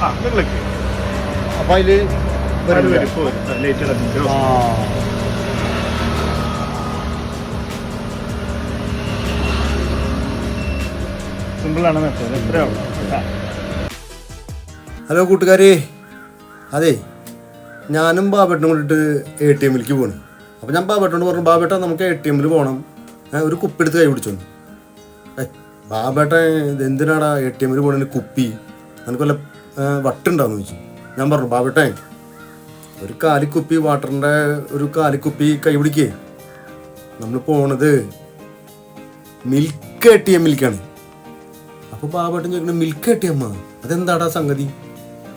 അപ്പൊ സിമ്പിളാണ് മെത്തേഡ്. എത്രയേ ഉള്ളൂ. ഹലോ കൂട്ടുകാരെ. അതെ ഞാനും ബാബേട്ടനും കൂടിയിട്ട് എ ടി എമ്മിലേക്ക് പോണു അപ്പോൾ ഞാൻ ബാബേട്ടനോട് പറഞ്ഞു ബാബേട്ട നമുക്ക് എ ടി എമ്മിൽ പോകണം ഞാൻ ഒരു കുപ്പി എടുത്ത് കൈ പിടിച്ചു. ഏ ബാബേട്ടൻ ഇത് എന്തിനാടാ എ ടി എമ്മിൽ പോകണ കുപ്പി? നിനക്ക് വല്ല വട്ടുണ്ടാന്ന് ചോദിച്ചു. ഞാൻ പറഞ്ഞു ബാബട്ടെ ഒരു കാലിക്കുപ്പി വാട്ടറിന്റെ ഒരു കാലിക്കുപ്പി കൈ പിടിക്കേ. നമ്മൾ പോണത് മിൽക്ക് എ ടി എമ്മിലേക്കാണ് അപ്പോൾ ബാബേട്ടൻ ചോദിക്കുന്നത് മിൽക്ക് എ ടി അതെന്താടാ സംഗതി?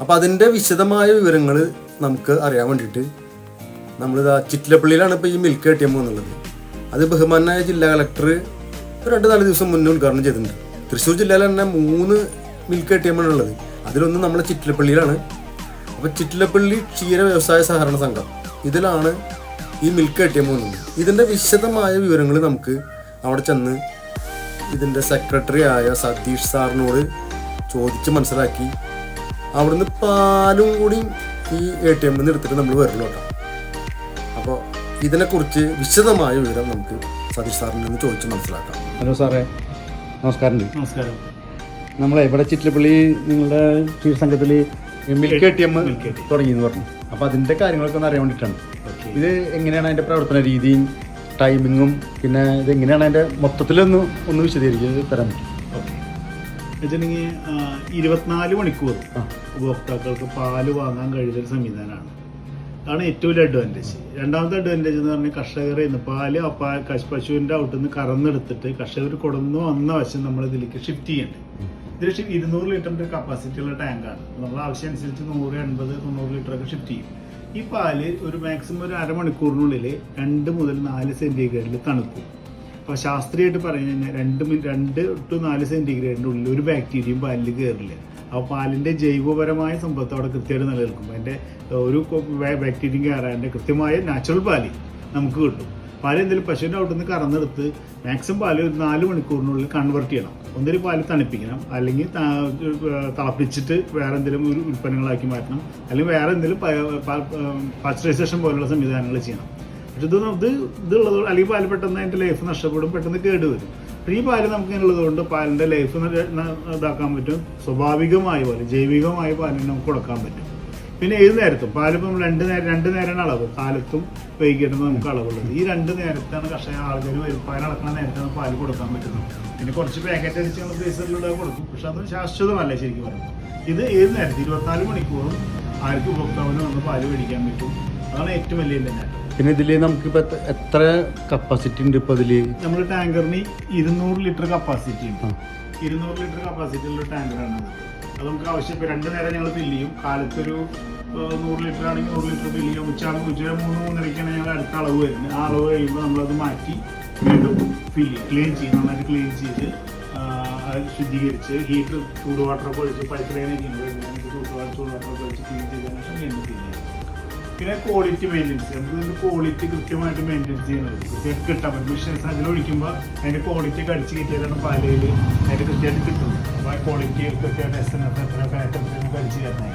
അപ്പോൾ അതിന്റെ വിശദമായ വിവരങ്ങൾ നമുക്ക് അറിയാൻ വേണ്ടിയിട്ട് നമ്മളിതാ ചിറ്റിലപ്പള്ളിയിലാണ് ഇപ്പോൾ ഈ മിൽക്ക് എ ടി എന്നുള്ളത് അത് ബഹുമാനായ ജില്ലാ കളക്ടർ രണ്ട് നാല് ദിവസം മുന്നേ ഉദ്ഘാടനം ചെയ്തിട്ടുണ്ട്. തൃശ്ശൂർ ജില്ലയിൽ തന്നെ മൂന്ന് മിൽക്ക് എ ടി എം ആണ് ഉള്ളത്. അതിലൊന്ന് നമ്മുടെ ചിറ്റിലപ്പള്ളിയിലാണ്. അപ്പോൾ ചിറ്റിലപ്പള്ളി ക്ഷീര വ്യവസായ സഹകരണ സംഘം. ഇതിലാണ് ഈ മിൽക്ക് എ ടി എം വന്നത് ഇതിന്റെ വിശദമായ വിവരങ്ങൾ നമുക്ക് അവിടെ ചെന്ന് ഇതിന്റെ സെക്രട്ടറി ആയ സതീഷ് സാറിനോട് ചോദിച്ച് മനസ്സിലാക്കി. അവിടുന്ന് പാലും കൂടി ഈ എ ടി എമ്മിൽ നിന്ന് എടുത്തിട്ട് നമ്മൾ വരുള്ളൂ കേട്ടോ. അപ്പോൾ ഇതിനെക്കുറിച്ച് വിശദമായ വിവരം നമുക്ക് സതീഷ് സാറിൽ നിന്ന് ചോദിച്ച് മനസ്സിലാക്കാം. ഹലോ സാറേ നമസ്കാരം. നമസ്കാരം. നമ്മളെ ഇവിടെ ചിറ്റിലപ്പള്ളി നിങ്ങളുടെ ക്ഷീര സംഘത്തിൽ മിൽക്ക് എ ടി എം തുടങ്ങി എന്ന് പറഞ്ഞു. അപ്പോൾ അതിന്റെ കാര്യങ്ങളൊക്കെ ഒന്ന് അറിയാൻ വേണ്ടിയിട്ടാണ്. ഇത് എങ്ങനെയാണ് അതിന്റെ പ്രവർത്തന രീതിയും ടൈമിങ്ങും പിന്നെ ഇത് എങ്ങനെയാണ് അതിന്റെ മൊത്തത്തിലൊന്ന് ഒന്ന് വിശദീകരിച്ച് തരാൻ പറ്റും. വെച്ചിട്ടുണ്ടെങ്കിൽ ഇരുപത്തിനാല് മണിക്കൂർ. ഉപഭോക്താക്കൾക്ക് പാൽ വാങ്ങാൻ കഴിയുന്ന ഒരു സംവിധാനമാണ്. അതാണ് ഏറ്റവും വലിയ അഡ്വാന്റേജ് രണ്ടാമത്തെ അഡ്വാന്റേജ് എന്ന് പറഞ്ഞാൽ കർഷകരെ ഇന്ന് പാൽ ആ പശുവിന്റെ ഔട്ടിൽ നിന്ന് കറന്നെടുത്തിട്ട് കർഷകർ കൊടുന്നു വന്ന വശം നമ്മൾ ഇതിലേക്ക് ഷിഫ്റ്റ് ചെയ്യണ്ടേ ഷി- ഇരുന്നൂറ് ലിറ്ററിന്റെ കപ്പാസിറ്റി ഉള്ള ടാങ്കാണ് നമ്മുടെ ആവശ്യം അനുസരിച്ച് നൂറ് എൺപത് തൊണ്ണൂറ് ലിറ്ററൊക്കെ ഷിഫ്റ്റ് ചെയ്യും. ഈ പാൽ ഒരു മാക്സിമം ഒരു അരമണിക്കൂറിനുള്ളിൽ രണ്ട് മുതൽ നാല് സെന്റിഗ്രേഡിൽ തണുക്കും. അപ്പോൾ ശാസ്ത്രീയമായിട്ട് പറഞ്ഞു കഴിഞ്ഞാൽ രണ്ട് രണ്ട് ടു നാല് സെന്റിഗ്രേഡിന്റെ ഉള്ളിൽ ഒരു ബാക്ടീരിയയും പാലിൽ കയറില്ല അപ്പോൾ പാലിന്റെ ജൈവപരമായ സമ്പത്ത് അവിടെ കൃത്യമായിട്ട് നിലനിൽക്കും. അതിന്റെ ഒരു ബാക്ടീരിയയും കയറാന്റെ കൃത്യമായ നാച്ചുറൽ പാൽ നമുക്ക് കിട്ടും. പാൽ എന്തെങ്കിലും പശുവിന്റെ അവിടെ നിന്ന് കറന്നെടുത്ത് മാക്സിമം പാൽ ഒരു നാല് മണിക്കൂറിനുള്ളിൽ കൺവെർട്ട് ചെയ്യണം. ഒന്നിൽ പാൽ തണുപ്പിക്കണം. അല്ലെങ്കിൽ തിളപ്പിച്ചിട്ട് വേറെ എന്തെങ്കിലും ഒരു ഉൽപ്പന്നങ്ങളാക്കി മാറ്റണം. അല്ലെങ്കിൽ വേറെ എന്തെങ്കിലും പാസ്ചറൈസേഷൻ പോലുള്ള സംവിധാനങ്ങൾ ചെയ്യണം. പക്ഷെ ഇത് ഇത് ഇതുള്ളത് അല്ലെങ്കിൽ പാൽ പെട്ടെന്ന് അതിന്റെ ലൈഫ് നഷ്ടപ്പെടും പെട്ടെന്ന് കേട് വരും. അപ്പോൾ ഈ പാൽ നമുക്ക് ഇങ്ങനെ ഉള്ളതുകൊണ്ട് പാലിന്റെ ലൈഫ് ഇതാക്കാൻ പറ്റും. സ്വാഭാവികമായ പോലെ ജൈവികമായ പാലിന് നമുക്ക് കൊടുക്കാൻ പറ്റും. പിന്നെ ഏത് നേരത്തും? പാലിപ്പോൾ നമ്മൾ രണ്ട് നേരം രണ്ട് നേരമാണ് അളവ്. കാലത്തും വൈകിട്ടും നമുക്ക് അളവുള്ളത്. ഈ രണ്ട് നേരത്താണ് കർഷക ആൾക്കാർ വരുപ്പാൻ നടക്കുന്ന അളക്കുന്ന നേരത്താണ് പാൽ കൊടുക്കാൻ പറ്റുന്നത്. പിന്നെ കുറച്ച് പാക്കറ്റ് അടിച്ച് നമ്മൾ ഫ്രീസറിലൂടെ കൊടുക്കും. പക്ഷെ അത് ശാശ്വതമല്ല ശരിക്കും പറയുന്നത് ഇത് ഏത് നേരത്ത്? ഇരുപത്തിനാല് മണിക്കൂറും ആർക്ക് ഉപഭോക്താവിന് വന്ന് പാൽ മേടിക്കാൻ പറ്റും. അതാണ് ഏറ്റവും വലിയ നേട്ടം. പിന്നെ ഇതിൽ നമുക്കിപ്പോൾ എത്ര- എത്ര കപ്പാസിറ്റി ഉണ്ട് ഇപ്പോൾ ഇതിൽ നമ്മൾ ടാങ്കറിന് ഇരുന്നൂറ് ലിറ്റർ കപ്പാസിറ്റി ഉണ്ട്. ഇരുന്നൂറ് ലിറ്റർ കപ്പാസിറ്റി ഉള്ള ടാങ്കറാണ് അത് നമുക്ക് ആവശ്യം ഇപ്പോൾ രണ്ട് നേരം ഞങ്ങൾ ഫില്ല് ചെയ്യും. കാലത്തൊരു നൂറ് ലിറ്റർ ആണെങ്കിൽ നൂറ് ലിറ്റർ ഫില്ല് ചെയ്യാം. ഉച്ചയാകുമ്പോൾ ഉച്ച മൂന്ന് മൂന്നരയ്ക്കാണ് ഞങ്ങൾ അടുത്ത അളവ് വരുന്നത്. ആ അളവ് കഴിയുമ്പോൾ നമ്മളത് മാറ്റി വീണ്ടും ഫില്ല് ക്ലീൻ ചെയ്യും. നന്നായിട്ട് ക്ലീൻ ചെയ്ത് ശുദ്ധീകരിച്ച് ഹീറ്റർ ചൂട് വാട്ടറൊക്കെ ഒഴിച്ച് പൈപ്പ് ലൈൻ ചൂട് വാട്ടർ ചൂട് വാട്ടറൊക്കെ ഒഴിച്ച് ക്ലീൻ ചെയ്തതിനു ശേഷം വീണ്ടും ഫില്ല് ചെയ്യും. പിന്നെ ക്വാളിറ്റി മെയിന്റെനൻസ് നമുക്ക് ക്വാളിറ്റി കൃത്യമായിട്ട് മെയിന്റെയിൻ ചെയ്യുന്നത് കൃത്യമായിട്ട് കിട്ടാൻ പറ്റും. മിഷൻസ് അതിൽ ഒഴിക്കുമ്പോൾ അതിന്റെ ക്വാളിറ്റി ഒക്കെ അടിച്ച് കിട്ടിയാലാണ് പാലയിൽ അതിന്റെ കൃത്യമായിട്ട് കിട്ടുന്നത്. അപ്പോൾ ആ ക്വാളിറ്റി കൃത്യമായിട്ട് എസ് എൻ എഫ് എത്ര ഫാറ്റ് നമുക്ക് അടിച്ച് അപ്പോൾ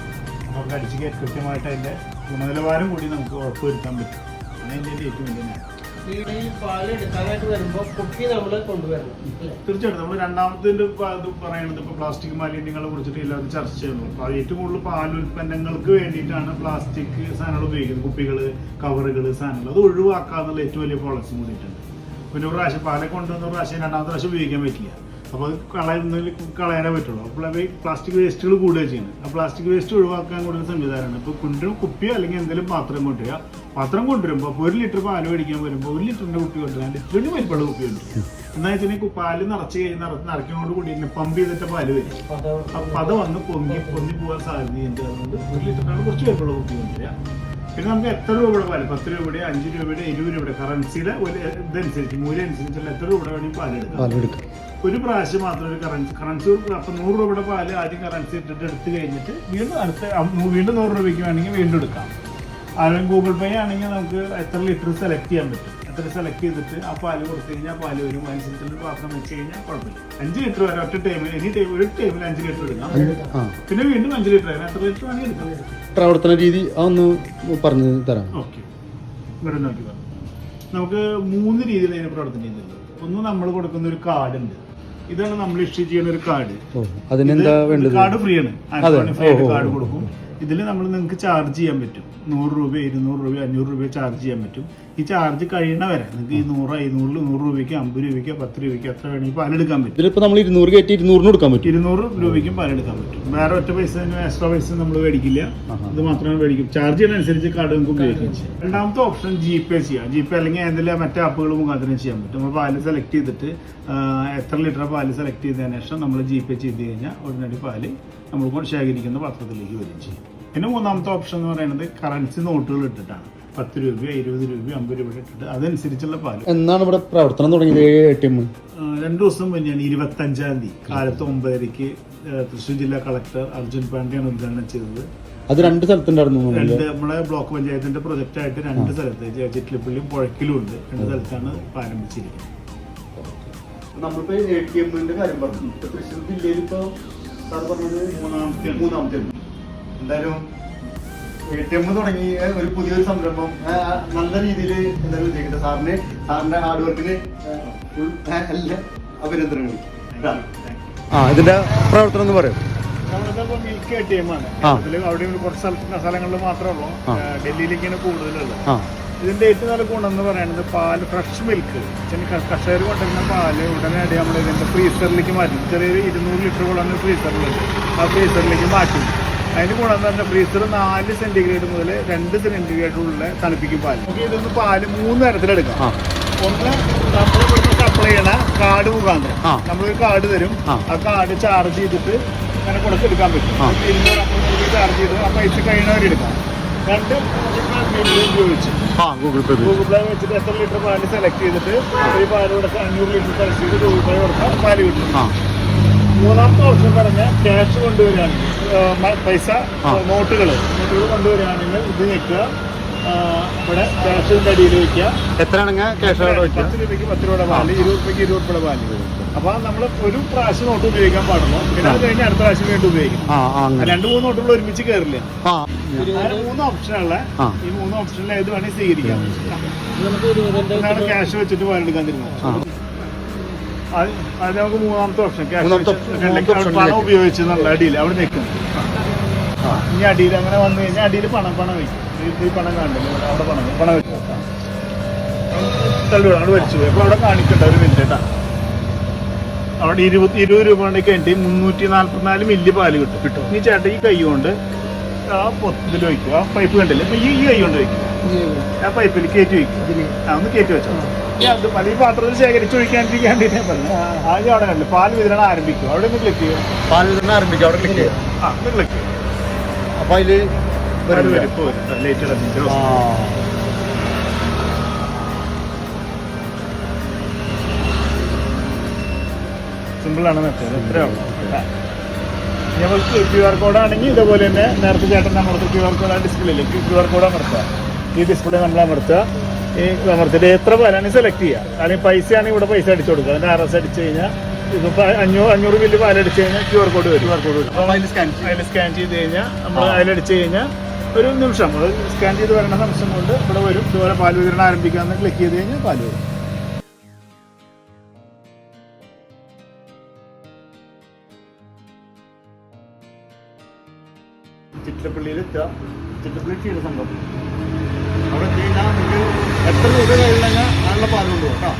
നമുക്ക് അടിച്ച് കയറ്റി കൃത്യമായിട്ട് അതിന്റെ ഗുണനിലവാരം കൂടി നമുക്ക് ഉറപ്പുവരുത്താൻ പറ്റും. അതാണ് അതിന്റെ ഏറ്റവും വലിയ നേട്ടം പാൽ? തീർച്ചയായിട്ടും. നമ്മൾ രണ്ടാമത്തെ ഇത് പറയുന്നത് ഇപ്പോൾ പ്ലാസ്റ്റിക് മാലിന്യങ്ങളെ കുറിച്ചിട്ട് എല്ലാവരും ചർച്ച ചെയ്യുന്നു. അപ്പോൾ ഏറ്റവും കൂടുതൽ പാലുൽപ്പന്നങ്ങൾക്ക് വേണ്ടിയിട്ടാണ് പ്ലാസ്റ്റിക് സാധനങ്ങൾ ഉപയോഗിക്കുന്നത്. കുപ്പികൾ കവറുകൾ സാധനങ്ങൾ അത് ഒഴിവാക്കാന്നുള്ള ഏറ്റവും വലിയ പോളിസി കൂടിയിട്ടുണ്ട്. പിന്നെ ഒരു പ്രാവശ്യം പാലൊക്കെ കൊണ്ടുവന്ന പ്രാവശ്യം രണ്ടാമത്തെ പ്രാവശ്യം ഉപയോഗിക്കാൻ പറ്റില്ല. അപ്പോൾ അത് കളയുന്നതിൽ കളയാനേ പറ്റുള്ളൂ. അപ്പോൾ അവർ പ്ലാസ്റ്റിക് വേസ്റ്റുകൾ കൂടുകയാണ് ചെയ്യുന്നത് ആ പ്ലാസ്റ്റിക് വേസ്റ്റ് ഒഴിവാക്കാൻ കൂടി ഒരു സംവിധാനമാണ്. ഇപ്പോൾ കൊണ്ടുവരും കുപ്പിയോ അല്ലെങ്കിൽ എന്തെങ്കിലും പാത്രം കൊണ്ടുവരിക. പാത്രം കൊണ്ടുവരുമ്പോൾ ഒരു ലിറ്റർ പാൽ മേടിക്കാൻ വരുമ്പോൾ ഒരു ലിറ്ററിന്റെ കുപ്പി കൊണ്ടുവരാൻ ലിറ്ററിന് വലിപ്പമുള്ള കുപ്പി കൊണ്ടുവരും എന്നാൽ വെച്ചാൽ പാൽ നിറച്ച് കഴിഞ്ഞ് നിറച്ച് നിറയ്ക്കുന്നതോട് കൂടി ഇങ്ങനെ പമ്പ് ചെയ്തിട്ട് പാൽ വരും. അപ്പം അത് വന്ന് പൊങ്ങി പൊങ്ങി പോകാൻ സാധ്യതയുണ്ട്. അതുകൊണ്ട് ഒരു ലിറ്ററിനാണ് കുറച്ച് പേരുള്ള കുപ്പി കൊണ്ടുവരിക. പിന്നെ നമുക്ക് എത്ര രൂപയുടെ പാൽ? പത്ത് രൂപയുടെ അഞ്ച് രൂപയുടെ ഇരുപത് രൂപയുടെ കറൻസിയുടെ ഒരു ഇതനുസരിച്ച് മൂല്യം അനുസരിച്ചുള്ള എത്ര രൂപയുടെ വേണമെങ്കിൽ പാലെടുക്കാം ഒരു പ്രാവശ്യം മാത്രം ഒരു കറൻസി കറൻസി അപ്പൊ നൂറ് രൂപയുടെ പാൽ ആദ്യം കറൻസി ഇട്ടിട്ട് എടുത്തു കഴിഞ്ഞിട്ട് വീണ്ടും അടുത്ത വീണ്ടും നൂറ് രൂപയ്ക്ക് വേണമെങ്കിൽ വീണ്ടും എടുക്കാം. അല്ലെങ്കിൽ ഗൂഗിൾ പേ ആണെങ്കിൽ നമുക്ക് എത്ര ലിറ്റർ സെലക്ട് ചെയ്യാൻ പറ്റും. എത്ര സെലക്ട് ചെയ്തിട്ട് ആ പാൽ കൊടുത്തു കഴിഞ്ഞാൽ പാൽ വരും. അനുസരിച്ചിട്ട് പാത്രം വെച്ച് കഴിഞ്ഞാൽ കുഴപ്പമില്ല. അഞ്ച് ലിറ്റർ വരെ ഒറ്റ ടൈമിൽ എനി ടൈം ഒരു ടൈമിൽ അഞ്ച് ലിറ്റർ എടുക്കാം. പിന്നെ വീണ്ടും അഞ്ച് ലിറ്റർ വരെ എത്ര ലിറ്റർ വേണമെങ്കിൽ എടുക്കാം. പ്രവർത്തന രീതി അതൊന്ന് പറഞ്ഞു തരാം ഓക്കെ ഇവിടെ നോക്കി പറഞ്ഞു നമുക്ക് മൂന്ന് രീതിയിൽ അതിന് പ്രവർത്തനം ചെയ്യുന്നുണ്ട്. ഒന്ന് നമ്മൾ കൊടുക്കുന്ന ഒരു കാർഡ് ഉണ്ട്. ഇതാണ് നമ്മൾ ഇഷ്യൂ ചെയ്യുന്ന ഒരു കാർഡ് അതിനെന്താ വേണ്ടത്? കാർഡ് ഫ്രീ ആണ്. കാർഡ് കൊടുക്കും. ഇതിൽ നമ്മൾ നിങ്ങൾക്ക് ചാർജ് ചെയ്യാൻ പറ്റും. നൂറ് രൂപ ഇരുന്നൂറ് രൂപ അഞ്ഞൂറ് രൂപ ചാർജ് ചെയ്യാൻ പറ്റും. ഈ ചാർജ് കഴിയണ വരെ നിങ്ങൾക്ക് ഈ നൂറ് ഇരുന്നൂറിൽ നൂറ് രൂപയ്ക്ക് അമ്പത് രൂപയ്ക്ക് പത്ത് രൂപയ്ക്ക് എത്ര വേണമെങ്കിൽ പാലെടുക്കാൻ പറ്റും. ഇതിലിപ്പോൾ നമ്മൾ ഇരുന്നൂറ് കയറ്റി ഇരുന്നൂറിന് കൊടുക്കാൻ പറ്റും. ഇരുന്നൂറ് രൂപയ്ക്കും പാലെടുക്കാൻ പറ്റും. വേറെ ഒറ്റ പൈസ എക്സ്ട്രാ പൈസ നമ്മൾ മേടിക്കില്ല. അത് ഇത് മാത്രമേ മേടിക്കും. ചാർജ് ചെയ്യുന്നതനുസരിച്ച് കാർഡ് നമുക്ക് ഉപയോഗിക്കാം. ചെയ്യാം രണ്ടാമത്തെ ഓപ്ഷൻ ജി പേ ചെയ്യാം. ജി പേ അല്ലെങ്കിൽ എന്തെങ്കിലും മറ്റേ ആപ്പുകൾ മുഖാന്തരം ചെയ്യാൻ പറ്റും. നമ്മൾ പാൽ സെലക്ട് ചെയ്തിട്ട് എത്ര ലിറ്റർ പാൽ സെലക്ട് ചെയ്തതിന് ശേഷം നമ്മൾ ജി പേ ചെയ്ത് കഴിഞ്ഞാൽ ഉടനടി പാൽ നമ്മൾ ശേഖരിക്കുന്ന പാത്രത്തിലേക്ക് വരും ചെയ്യും. പിന്നെ മൂന്നാമത്തെ ഓപ്ഷൻ എന്ന് പറയുന്നത് കറൻസി നോട്ടുകൾ ഇട്ടിട്ടാണ്. പത്ത് രൂപയോ ഇരുപത് രൂപയോ അമ്പത് രൂപ ഇട്ടിട്ട് അതനുസരിച്ചുള്ള പാൽ. എന്നാണ് ഇവിടെ പ്രവർത്തനം തുടങ്ങിയത്? A T M? രണ്ടു ദിവസം മുന്നെയാണ് ഇരുപത്തി അഞ്ചാം തീയതി. കാലത്ത് ഒമ്പതരയ്ക്ക് തൃശ്ശൂർ ജില്ലാ കളക്ടർ അർജുൻ പാണ്ഡെയാണ് ഉദ്ഘാടനം ചെയ്തത്. അത് രണ്ട് സ്ഥലത്തുണ്ടായിരുന്നു രണ്ട്. നമ്മളെ ബ്ലോക്ക് പഞ്ചായത്തിന്റെ പ്രൊജക്റ്റ് ആയിട്ട് രണ്ട് സ്ഥലത്ത് ചിറ്റിലിപ്പള്ളിയും ചിറ്റിലപ്പള്ളിയും പുഴക്കിലും ഉണ്ട്. രണ്ട് സ്ഥലത്താണ് ആരംഭിച്ചിരിക്കുന്നത്. നമ്മളിപ്പോ എ ടി എമ്മിന്റെ കാര്യം പറഞ്ഞു. തൃശ്ശൂർ ജില്ലയിൽ ഇപ്പൊ സാർ പറഞ്ഞത് മൂന്നാമത്തെ മൂന്നാമത്തെ എന്തായാലും എ ടി എം തുടങ്ങി ഒരു പുതിയൊരു സംരംഭം നല്ല രീതിയിൽ എന്തായാലും വിജയിക്കട്ടെ സാറിന് സാറിന്റെ ഹാർഡ് വർക്കിന് അഭിനന്ദനങ്ങൾ എല്ലാ അഭിനന്ദനങ്ങളും. ആ ഇതിന്റെ പ്രവർത്തനം എന്ന് പറയും. നമ്മളിപ്പോ മിൽക്ക് എ ടി എം ആണ്. അതിൽ അവിടെ കുറച്ച് സ്ഥലത്ത് സ്ഥലങ്ങളിൽ മാത്രമേ ഉള്ളൂ. ഡൽഹിയിലേക്കാണ് കൂടുതലുള്ളത്. ഇതിന്റെ ഏറ്റവും നല്ല ഗുണം എന്ന് പറയുന്നത് പാൽ ഫ്രഷ് മിൽക്ക് കർഷകർ കൊണ്ടുവരുന്ന പാൽ ഉടനടി നമ്മൾ ഇതിന്റെ ഫ്രീസറിലേക്ക് മാറ്റും. ചെറിയൊരു ഇരുന്നൂറ് ലിറ്റർ കൊണ്ടാണ് ഫ്രീസറിലുണ്ട് ആ ഫ്രീസറിലേക്ക് മാറ്റും. അതിന് ഗുണം തന്നെ ഫ്രീസർ നാല് സെന്റിഗ്രേഡ് മുതൽ രണ്ട് സെന്റിഗ്രേഡിലുള്ള തണുപ്പിക്കും പാൽ. നമുക്ക് ഇതൊന്ന് പാൽ മൂന്ന് തരത്തിലെടുക്കാം ഒന്ന് നമ്മൾ ഇവിടുന്ന് സപ്ലൈ ചെയ്യണ കാർഡ് മുഖാന്തരം. നമ്മളൊരു കാർഡ് തരും. ആ. കാർഡ് ചാർജ് ചെയ്തിട്ട് അങ്ങനെ കൊടുത്തെടുക്കാൻ പറ്റും. ഇരുന്നൂറ് ചാർജ് ചെയ്ത് ആ പൈസ കഴിയുന്നവരെടുക്കാം രണ്ട് ഉപയോഗിച്ച്. ഗൂഗിൾ പേ ഗൂഗിൾ പേ വെച്ചിട്ട് എത്ര ലിറ്റർ പാൽ സെലക്ട് ചെയ്തിട്ട് ഒരു പാൽ അഞ്ഞൂറ് ലിറ്റർ സെലക്ട് ചെയ്ത് ഗൂഗിൾ പേ കൊടുക്കാം പാൽ കിട്ടും. മൂന്നാമത്തെ ഓപ്ഷൻ പറഞ്ഞ ക്യാഷ് കൊണ്ടുവരികയാണ്. പൈസ. നോട്ടുകൾ നോട്ടുകൾ കൊണ്ടുവരികയാണെങ്കിൽ ഇത് ഞെക്കുക ആ, ഇവിടെ ക്യാഷിന്റെ അടിയിൽ വയ്ക്കുക എത്രയാണെങ്കിൽ ക്യാഷ് പത്ത് രൂപയ്ക്ക് പത്ത് രൂപയുടെ പാൽ ഇരുപത് രൂപയ്ക്ക് ഇരുപത് രൂപയുടെ പാൽ അപ്പൊ നമ്മൾ ഒരു പ്രാവശ്യം നോട്ട് ഉപയോഗിക്കാൻ പാടുള്ളൂ. പിന്നെ അത് കഴിഞ്ഞ് അടുത്ത പ്രാവശ്യം വീണ്ടും ഉപയോഗിക്കും. ആ ആ അങ്ങനെ. രണ്ട് മൂന്ന് നോട്ടുകൾ ഒരുമിച്ച് കയറില്ല അങ്ങനെ മൂന്ന് ഓപ്ഷൻ ഉള്ള ഈ മൂന്ന് ഓപ്ഷനിൽ ഏത് വേണമെങ്കിൽ സ്വീകരിക്കാം. ക്യാഷ് വെച്ചിട്ട് പാലെടുക്കാൻ തീരുമാനം ആ. അത് നമുക്ക് മൂന്നാമത്തെ ഓപ്ഷൻ ക്യാഷ് പണം option ഉപയോഗിച്ചെന്നുള്ള അടിയിൽ. അവിടെ നിൽക്കും. ഇനി അടിയിൽ അങ്ങനെ വന്നു കഴിഞ്ഞാൽ അടിയിൽ പണം പണം വയ്ക്കും ഈ പണം കാണില്ല അവിടെ പണം പണം വെച്ചു തള്ളു അവിടെ വലിച്ചു അപ്പോൾ അവിടെ കാണിക്കണ്ട ഒരു മിനിറ്റ് കേട്ടാ അവിടെ ഇരുപത് ഇരുപത് രൂപ ഉണ്ടെങ്കിൽ മുന്നൂറ്റി നാല്പത്തിനാല് മില്ലി പാൽ കിട്ടും. കിട്ടും. ഈ ചേട്ടൻ ഈ കൈ കൊണ്ട് ആ പൊത്തിൽ വയ്ക്കും ആ പൈപ്പ് കണ്ടില്ലേ? ഇപ്പൊ ഈ കൈ കൊണ്ട് വയ്ക്കും ആ പൈപ്പിൽ കയറ്റി വയ്ക്കും ആ ഒന്ന് കയറ്റി വെച്ചോ. അത് പല പാത്രത്തിൽ ശേഖരിച്ച് ഒഴിക്കാണ്ടിരിക്കാൻ വേണ്ടി പറഞ്ഞു ആദ്യം അവിടെ കണ്ടു. പാൽ വിതരണം ആരംഭിക്കും. അവിടെ ഒന്ന് ക്ലിക്ക് ചെയ്യും. പാൽ വിതരണം ആരംഭിക്കും. അവിടെ ക്ലിക്ക് ചെയ്യും. ആ ഒന്ന് ക്ലിക്ക് ചെയ്യും. അപ്പൊ അതിൽ അത് വരും വരും. ലേറ്റ് ആ. സിമ്പിളാണ് മെത്തേഡ് എത്രയോ ഞങ്ങൾക്ക് ക്യു ആർ കോഡ് ആണെങ്കിൽ ഇതേപോലെ തന്നെ നേരത്തെ ചേട്ടൻ നമ്മൾക്ക് ക്യു ആർ കോഡ് ഡിസ്പ്ലേയിലേക്ക് ക്യു ആർ കോഡ് അമർത്തുക. ഈ ഡിസ്പ്ലേ നമ്മൾ അമർത്തുക. ഈ അമർത്തിട്ട് എത്ര പാലാണ് സെലക്ട് ചെയ്യുക അല്ലെങ്കിൽ പൈസയാണ് ഇവിടെ പൈസ അടിച്ചു കൊടുക്കുക. അതിന്റെ ആർ എസ് അടിച്ചു കഴിഞ്ഞാൽ ഇതിപ്പോൾ അഞ്ഞൂറ് അഞ്ഞൂറ് ബില്ല് പാലടിച്ചു കഴിഞ്ഞാൽ ക്യു ആർ കോഡ് വരും. ക്യു ആർ കോഡ് വരും അപ്പോൾ അതിൽ സ്കാൻ അതിൽ സ്കാൻ ചെയ്ത് കഴിഞ്ഞാൽ നമ്മൾ അതിൽ അടിച്ചു കഴിഞ്ഞാൽ ഒരു നിമിഷം. അത് സ്കാൻ ചെയ്ത് വരണ നിമിഷം കൊണ്ട് ഇവിടെ വരും. ഇതുപോലെ പാൽ വിതരണം ആരംഭിക്കാമെന്ന് ക്ലിക്ക് ചെയ്ത് കഴിഞ്ഞാൽ പാൽ വരും. ചിറ്റപ്പള്ളിയിൽ എത്തുക ചിറ്റപ്പള്ളി ചെയ്ത സംഭവം. അവിടെ എത്തി കഴിഞ്ഞാൽ നിങ്ങൾക്ക് എത്ര രൂപ കഴിഞ്ഞാൽ അതിനുള്ള പാൽ കൊണ്ടുപോകാം. കേട്ടോ